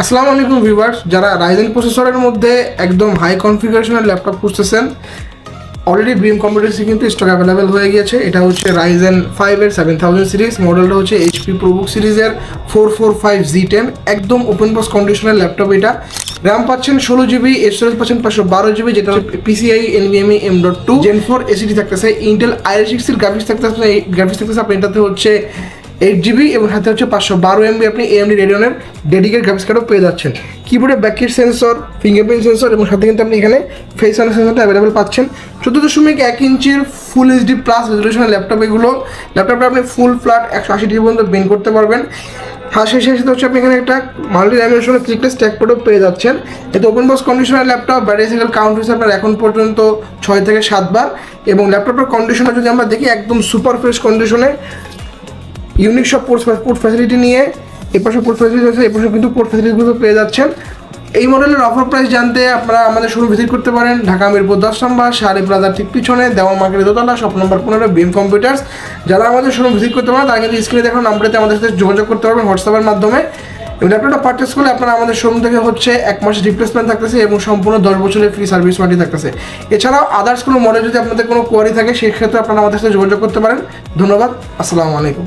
আসসালামু আলাইকুম ভিউয়ার্স, যারা রাইজেন প্রসেসরের মধ্যে একদম হাই কনফিগারেশনের ল্যাপটপ খুঁজতেছেন অলরেডি বিএম কম্পিউটার্সে কিন্তু স্টক অ্যাভেলেবেল হয়ে গিয়েছে। এটা হচ্ছে রাইজেন ফাইভের সেভেন থাউজেন্ড সিরিজ মডেলটা হচ্ছে এইচপি প্রোবুক সিরিজের four four five G ten একদম ওপেন বক্স কন্ডিশনের ল্যাপটপ এটা। র্যাম পাচ্ছেন ষোলো জিবি স্টোরেজ পাচ্ছেন পাঁচশো বারো জিবি যেটা PCIe NVMe M dot two gen four SSD থাকতেছে ইন্টেল আইএল সিক্সের গ্রাফিক্স থাকতেছে গ্রাফিক্স থাকতেছে, আপনার এটাতে হচ্ছে এইট জিবি এবং সাথে হচ্ছে পাঁচশো বারো এমবি আপনি এএমডি রেডিয়নের ডেডিকেট গ্রাফিক্স কার্ডও পেয়ে যাচ্ছেন। কিবোর্ডে ব্যাকের সেন্সর ফিঙ্গারপ্রিন্ট সেন্সর এবং সাথে কিন্তু আপনি এখানে ফেস আনার সেন্সরটা অ্যাভেলেবেল পাচ্ছেন। চোদ্দ দশমিক এক ইঞ্চির ফুল এইচডি প্লাস রেজলিউশনের ল্যাপটপ এগুলো। ল্যাপটপটা আপনি ফুল ফ্ল্যাট একশো আশি ডিগ্রি পর্যন্ত বেন করতে পারবেন। সেই সাথে হচ্ছে আপনি এখানে একটা মাল্টি ডাইমেনশনাল ক্লিকলেস ট্যাগ কোডও পেয়ে যাচ্ছেন। এতে ওপেন বক্স কন্ডিশনের ল্যাপটপ ব্যাটারি সাইকেল কাউন্ট হয়েছে আপনার এখন পর্যন্ত ছয় থেকে সাতবার এবং ল্যাপটপের কন্ডিশনটা যদি আমরা দেখি, একদম সুপার ফ্রেশ কন্ডিশনে ইউনিক সব পোর্ট পোর্ট ফ্যাসিলিটি নিয়ে এপাশে পোর্ট ফ্যাসিলিটি আছে এপাশে কিন্তু পোর্ট ফ্যাসিলিটিগুলো পেয়ে যাচ্ছেন। এই মডেলের অফার প্রাইস জানতে আপনারা আমাদের শোরুম ভিজিট করতে পারেন, ঢাকা মিরপুর দশ নম্বর, শাড়ি প্লাজার ঠিক পিছনে দেওয়া মার্কেটের দোতলা সব নম্বর পনেরো বিএম কম্পিউটার্স যারা আমাদের শোরুম ভিজিট করতে পারেন, তারা কিন্তু স্ক্রিনে দেখুন নাম্বারেতে আমাদের সাথে যোগাযোগ করতে পারবেন হোয়াটসঅ্যাপের মাধ্যমে। এবং ল্যাপটপটা পারচেস করলে আপনারা আমাদের শোরুম থেকে হচ্ছে এক মাসের রিপ্লেসমেন্ট থাকতেছে এবং সম্পূর্ণ দশ বছরের ফ্রি সার্ভিস ওয়ারেন্টি থাকতেছে। এছাড়াও আদার্স কোনো মডেল যদি আপনাদের কোনো কোয়ারি থাকে সেক্ষেত্রে আপনারা আমাদের সাথে যোগাযোগ করতে পারেন। ধন্যবাদ, আসসালামু আলাইকুম।